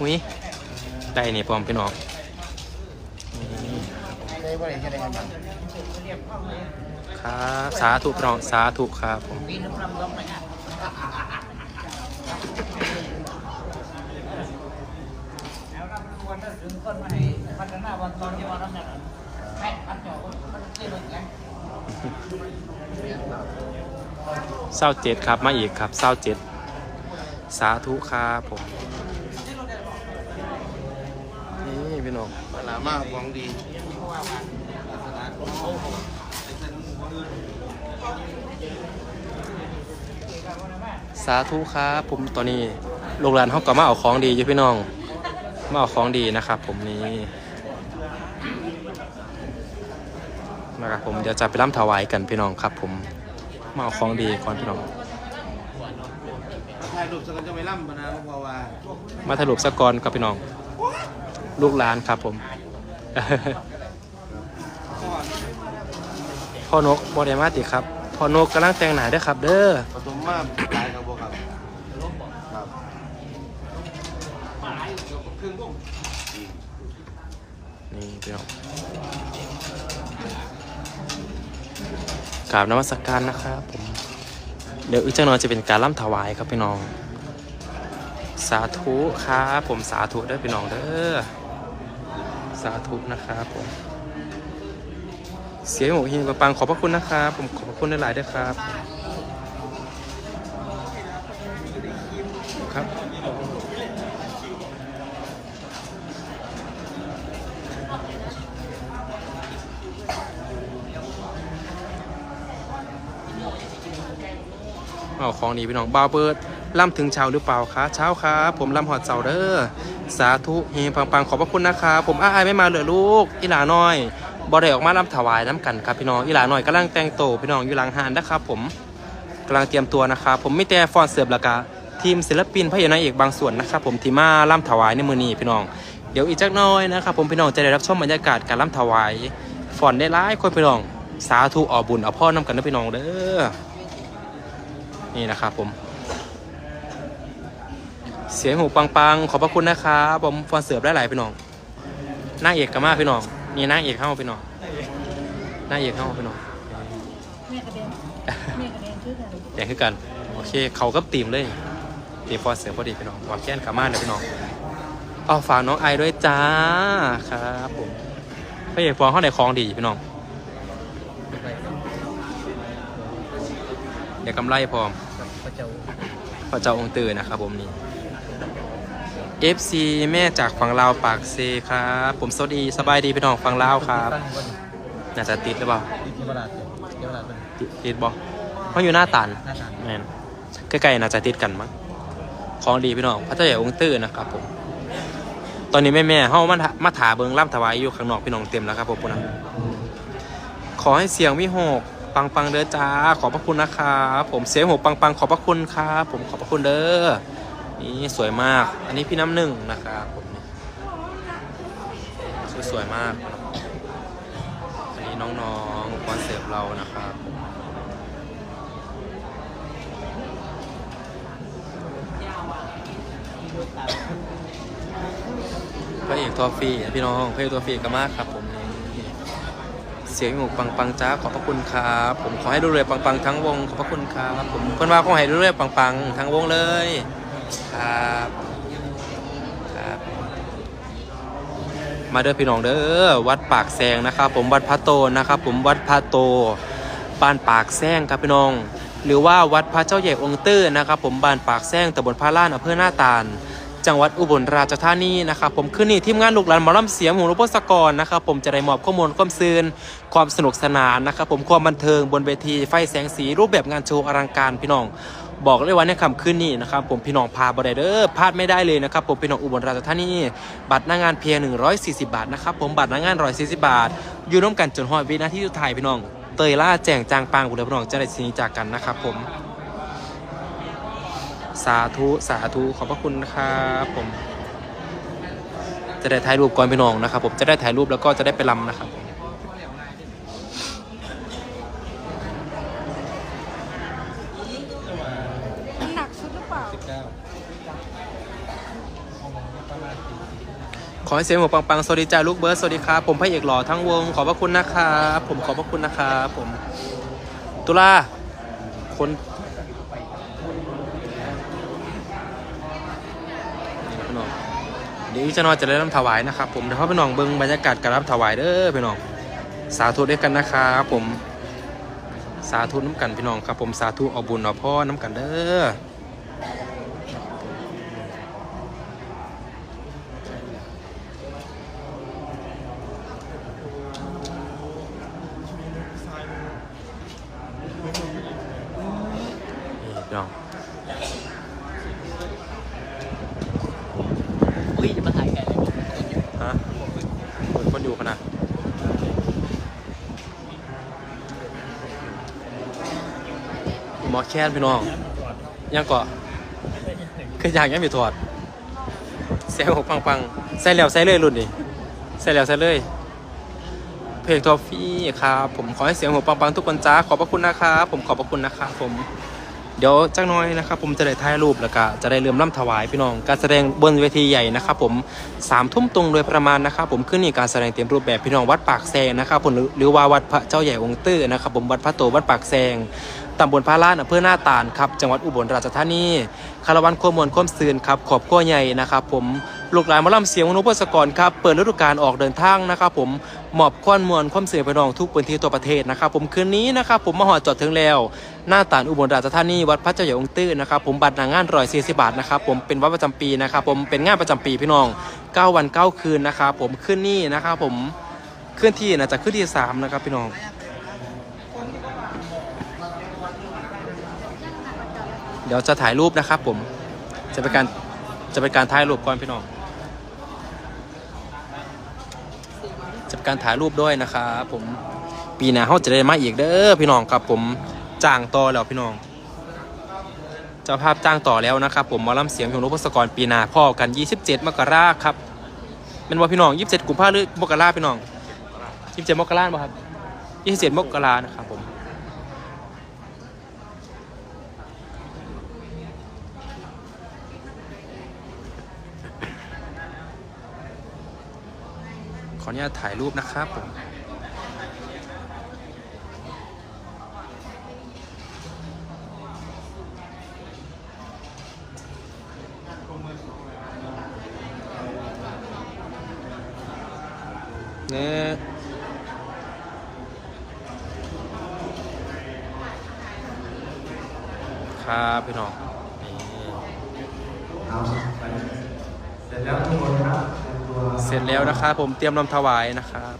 อุ้ยได้นี่พร้อมพี่น้องได้บ่ได้แค่ได้กันบ้างครับสาธุพี่น้องสาธุครับผมปีนึงลำลงไปอะแล้วเราควรจะถึงคนมาให้พัฒนาวันตอนที่ว่าน้ำหนักแม่พันเจ้าคนมันเที่ยวอย่างเศร้าเจ็ดครับมาอีกครับเศร้าเจ็ดสาธุครับผมนี่พี่น้อง เวลามากหวังดีสาธุครับผมตอนนี้โรงแรมเขาก็มาเอาของดีอยู่พี่น้อง มาเอาของดีนะครับ ผมนี่นะครับผมเดี๋ยวจะไปร่ำถวายกันพี่น้องครับ ผมมาเอาของดีก่อนพี่น้องถ่ายรูปสักจะไม่ล่ำปนะเพราะว่ามาถลุปสกอนกับพี่น้อง ลูกหลานครับผม พ่อนกบอดมาติครับ พ่อนกกำลังแต่งหนาเด้อครับ เด้อผสมมาหลายกับพวกครับครับนี่พี่น้องกราบนมัสการนะครับผม เดี๋ยวอีกจังหน่อยจะเป็นการร่ำถวายครับพี่น้อง สาธุครับผมสาธุเด้อพี่น้องเด้อ สาธุนะครับผมเสียหมูหินปังขอบพระคุณนะครับผมขอบพระคุณหลายๆด้วยครับ ครับเอาของดีพี่น้องบาวเบิร์ดล่ำถึงเช้าหรือเปล่าคะเช้าครับผมล่ำหอดเสาเด้อ สาธุเฮงปังๆ ขอบพระคุณนะครับผมอ้ายไม่มาเลยลูกอีหลาน้อยบอได้ออกมาล่ำถวายน้ำกันครับพี่น้องอีหลาน้อยกำลังแต่งโตวพี่น้องอยู่หลังหานนะครับผมกำลังเตรียมตัวนะครับผมไม่แต่ฟอนเสือบละกะทีมศิลปินพระเอกนางเอกบางส่วนนะครับผมที่มาล่ำถวายในมือนี้พี่น้องเดี๋ยวอีกจักหน้อยนะครับผมพี่น้องจะได้รับชมบรรยากาศการล่ำถวายฟอนได้หลายคนพี่น้อง สาธุออกบุญเอาพ่อน้ำกันนะพี่น้องเด้อนี่นะครับผม เสียงหูปังๆ ขอบพระคุณนะครับผมฟอนเสิร์ฟได้หลายพี่น้องนางเอกกับมาพี่น้องนี่นางเอกเข้าพี่น้องนางเอกเข้าพี่น้องแม่กระเด็นแม่กระเด็นชื่อกันแดงขึ้นกันโอเคเขาก็ตีมเลยตีฟอนเสิร์ฟพอดีพี่น้องหวางแก้นขามาเลยพี่น้องเอาฝากน้องไอด้วยจ้าครับผมพระเอกฟอนเข้าในคลองดีพี่น้องเดี๋ยวกำไรพร้อมพระเจ้าพระเจ้าองค์ตื่นนะครับผมนี่ FC แม่จากฝั่งลาวปากเซครับ ผมสวัสดีสบายดีพี่น้องฝั่งลาวครับตั้งบนน่าจะติดหรือเปล่าเทวราชเทวราชเป็นติดติดบ่เพราะอยู่หน้าตันหน้าตาแม่นใกล้ๆน่าจะติดกันมั้งของดีพี่น้องพระเจ้าใหญ่องค์ตื่นนะครับผม ตอนนี้แม่แม่ๆเฮามาถมาถาเบิงล่ำถวายอยู่ข้างนอกพี่น้องเต็มแล้วครับผมพุ่นนะขอให้เสียงวิหกปังปังๆเด้อจ้า ขอบพระคุณนะครับผมเสียงหกปังปังๆขอบพระคุณครับผมขอบพระคุณเด้อ นี่สวยมาก อันนี้พี่น้ำหนึ่งนะครับผมสวยสวยมาก อันนี้น้องๆคอนเซปต์เรานะครับพระเอกทอฟี่พี่น้องพระเอกทอฟี่ก็มากครับผมเสียงหมูปังปังจ้าขอบพระคุณครับผมขอให้ดูเลยปังปังทั้งวงขอบพระคุณครับผมเพื่อนว่าขอให้ดูเลยปังปังทั้งวงเลย ครับครับมาเด้อพี่น้องเด้อวัดปากแซงนะครับ ผมวัดพระโตนะครับ ผมวัดพระโตบ้านปากแซงครับพี่น้อง หรือว่าวัดพระเจ้าใหญ่องค์ตื้อนะครับ ผมบ้านปากแซงตำบลพระล้านอำเภอหน้าตาลจังหวัดอุบลราชธานีนะครับผมขึ้นนี่ทีมงานลูกหลานหมอลำเสียงหูรุปสกรนะครับผมจะได้มอบข้อมูลความซื่นความสนุกสนานนะครับผมความบันเทิงบนเวทีไฟแสงสีรูปแบบงานโชว์อลังการพี่น้อง บอกเลยว่าในคำขึ้นนี่นะครับผมพี่น้องพาบไดเดอร์พลาดไม่ได้เลยนะครับผมพี่น้องอุบลราชธานีบัตรหน้างานเพียง 140 บาทนะครับผมบัตรหน้างาน 140 บาท อยู่ร่วมกันจนฮอดวินาทีสุดท้ายพี่น้องเตยล่าแจงจางปางบุรีพี่น้องจะได้สินีจากกันนะครับผม สาธุสาธุขอบพระคุณนะครับผมจะได้ถ่ายรูปก่อนพี่น้องนะครับผมจะได้ถ่ายรูปแล้วก็จะได้ไปลำนะครับ มันหนักชุดหรือเปล่า สิบเก้าประมาณ ขอให้เสียงหัวปังๆสวัสดีจ้าลูกเบิร์ดสวัสดีครับผมพระเอกหล่อทั้งวง ขอบพระคุณนะครับผมขอบพระคุณนะครับผมตุลาคนเดี๋ยวจะนอนจะได้รับถวายนะครับผมเดี๋ยวพ่อพี่น้องเบิ้งบรรยากาศการรับถวายเด้อพี่น้องสาธุด้วยกันนะครับผมสาธุน้ำกันพี่น้องครับผมสาธุเอาบุญเอาพ่อน้ำกันเด้อ นี่พี่น้อง อุ้ยจะมาถ่ายแกเลย ฮะคนคนอยู่ขนาด หมอแค้นพี่น้องยังเกาะคืออยากยังมีถอดเสียงหกปังปังๆใส่แล้วใส่เลยรุ่นนี้ใส่แล้วใส่เลยเพลงทอฟฟี่ครับผมขอให้เสียงหัวปังๆทุกคนจ้าขอบพระคุณนะครับผมขอบพระคุณนะครับผมเดี๋ยวจักน้อยนะครับผมจะได้ถ่ายรูปแล้วก็จะได้เริ่มร่ำถวายพี่น้อง การแสดงบนเวทีใหญ่นะครับผมสามทุ่มตรงโดยประมาณนะครับผมขึ้นนี่การแสดงเต็มรูปแบบพี่น้องวัดปากแซงนะครับผมหรือว่าวัดพระเจ้าใหญ่องค์ตื้อนะครับผมวัดพระโตวัดปากแซง ตำบลพระลานอำเภอหน้าตาลครับจังหวัดอุบลราชธานีคารวันโคมวลโคมซืนครับขอบขั้วใหญ่นะครับผมลูกหลานมาล่ำเสียงมนุษย์พศกรครับเปิดฤดูกาลออกเดินทางนะครับผมหมอบควันมวลควมเสียพี่น้องทุกพื้นที่ตัวประเทศนะครับผมคืนนี้นะครับผมมาหอดจอดถึงแล้ว หน้าตาลอุบลราชธานีวัดพระเจ้าใหญ่องค์ตื้อนะครับผมบัตรนางานร้อยสี่สิบาทนะครับผมเป็นวัดประจำปีนะครับผมเป็นงานประจำปีพี่น้องเก้าวันเก้าคืนนะครับผมขึ้นนี่นะครับผมขึ้นที่นะจะขึ้นที่สามนะครับพี่น้อง เดี๋ยวจะถ่ายรูปนะครับผม จะเป็นการจะเป็นการถ่ายรูปก่อนพี่น้อง จะเป็นการถ่ายรูปด้วยนะครับผม ปีหน้าเขาจะได้มาอีกเด้อพี่น้องครับผมจ้างต่อแล้วพี่น้อง เจ้าภาพจ้างต่อแล้วนะครับผมมอลำเสียงของนพศกรปีหน้าพ่อกัน 27 มกราครับเป็นว่าพี่น้อง 27 กุมภาพันธ์หรือมกราพี่น้อง 27 มกราป่ะครับ 27 มกรานะครับผม ขออนุญาตถ่ายรูปนะครับผมเนี่ยครับพี่น้องนี่ เอาไปเสร็จแล้วทุกคนครับเตรียมตัว เส ร็จแล้วนะครับผมเตรียมลำถวายนะครับ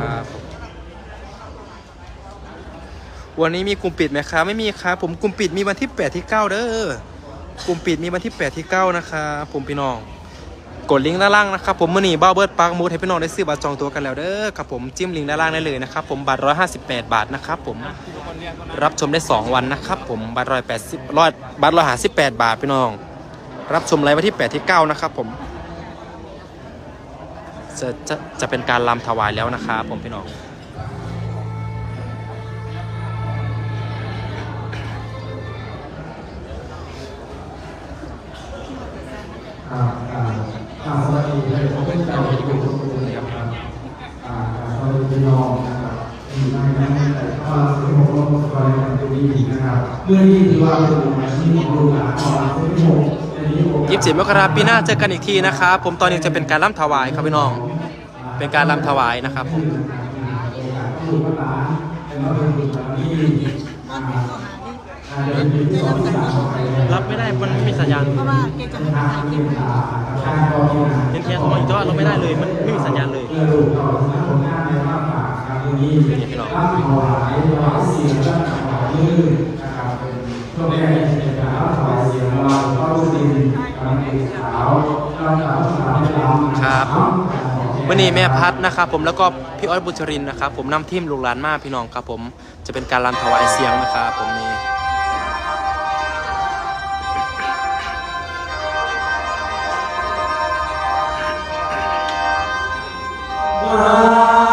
ครับวันนี้มีกลุ่มปิดไหมครับไม่มีครับผมกลุ่มปิดมีวันที่ 8 ที่ 9 เด้อกลุ่มปิดมีวันที่ 8 ที่ 9 นะครับผมพี่น้อง กดลิงก์ด้านล่างนะครับผมมื่อนี้บ้าเบิร์ดปักมูดให้พี่น้องได้ซื้อบัตรจองตัวกันแล้วเด้อครับผมจิ้มลิงก์ด้านล่างได้เลยนะครับผมบัตร158 บาทนะครับผมรับชมได้ 2 วันนะครับผมบัตร180ร้อยบัตร158บาทพี่น้อง รับชมไลฟ์วันที่ 8 ที่ 9 นะครับผมจะจะจะเป็นการลำถวายแล้วนะครับผมพี่น้องอ่าอ่าอ่าสวัสดีเลยผมเป็นเจ้าของ ที่ผมในนี้ผมยี่สิบมกราปีหน้าเจอกันอีกทีนะครับ ผมตอนนี้จะเป็นการล่ำถวายครับพี่น้อง เป็นการล่ำถวายนะครับผมลูกหลานเป็นว่าเป็นลูกหลานที่อ่าอ่าเดินที่สองที่สามไปเลยรับไม่ได้มันไม่มีสัญญาณเพราะว่าแกจะมาถ่ายคลิปให้เห็นแค่โทรอีกตัวเราไม่ได้เลย มันไม่มีสัญญาณเลยเพื่อลูกต่อสนผลง ครับเนาะวันนี้แม่พัดนะครับผมแล้วก็พี่อ้อยบุชรินนะครับผมนำทีมลูกหลานมาพี่น้องครับผมจะเป็นการรำถวายเสียงนะครับผมนี่ให้